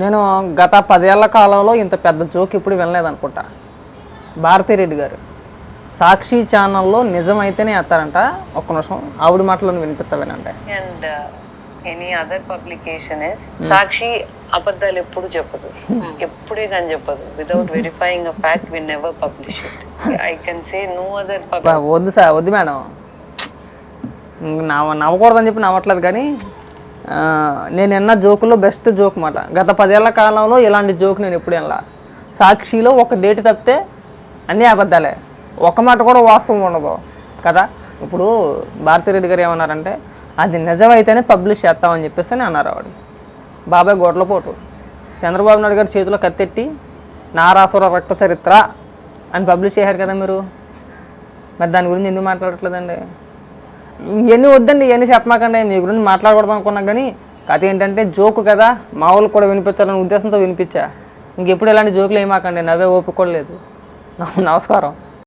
నేను గత పదేళ్ళ కాలంలో ఇంత పెద్ద జోక్ ఇప్పుడు వినలేదు అనుకుంటా భారతిరెడ్డి గారు. సాక్షి ఛానల్లో నిజమైతేనే వేస్తారంట ఒక్క నిమిషం ఆవిడ మాటలను వినిపిస్తా వినండి. And any other publication is Sakshi అబద్ధాలు ఎప్పుడు చెప్పదు. ఎప్పుడే కానీ చెప్పదు. Without verifying a fact we never publish it I can say no other వద్దు సార్ వద్దు మేడం. నవ్వ నవ్వకూడదని చెప్పి నవ్వట్లేదు కానీ నేను ఎన్న జోకుల్లో బెస్ట్ జోక్ మాట. గత పదేళ్ళ కాలంలో ఇలాంటి జోక్ నేను ఎప్పుడు వినలా. సాక్షిలో ఒక డేట్ తప్పితే అన్నీ అబద్ధాలే. ఒక మాట కూడా వాస్తవం ఉండదు. కదా? ఇప్పుడు భారతిరెడ్డి గారు ఏమన్నారంటే అది నిజమైతేనే పబ్లిష్ చేస్తామని చెప్పేసి అని అన్నారు ఆవిడ. బాబాయ్ గోడ్ల పోటు. చంద్రబాబు నాయుడు గారి చేతిలో కత్తెట్టి నారాసుర రక్త చరిత్ర అని పబ్లిష్ చేశారు కదా మీరు. మరి దాని గురించి ఎందుకు మాట్లాడట్లేదండి? ఇవన్నీ వద్దండి ఇవన్నీ చెప్పమాకండి మీ గురించి మాట్లాడకూడదు అనుకున్నా కానీ కథ ఏంటంటే జోకు కదా మా వాళ్ళు కూడా వినిపించాలనే ఉద్దేశంతో వినిపించా. ఇంకెప్పుడు ఇలాంటి జోకులు ఏమాకండి నవ్వే ఓపిక లేదు. నమస్కారం.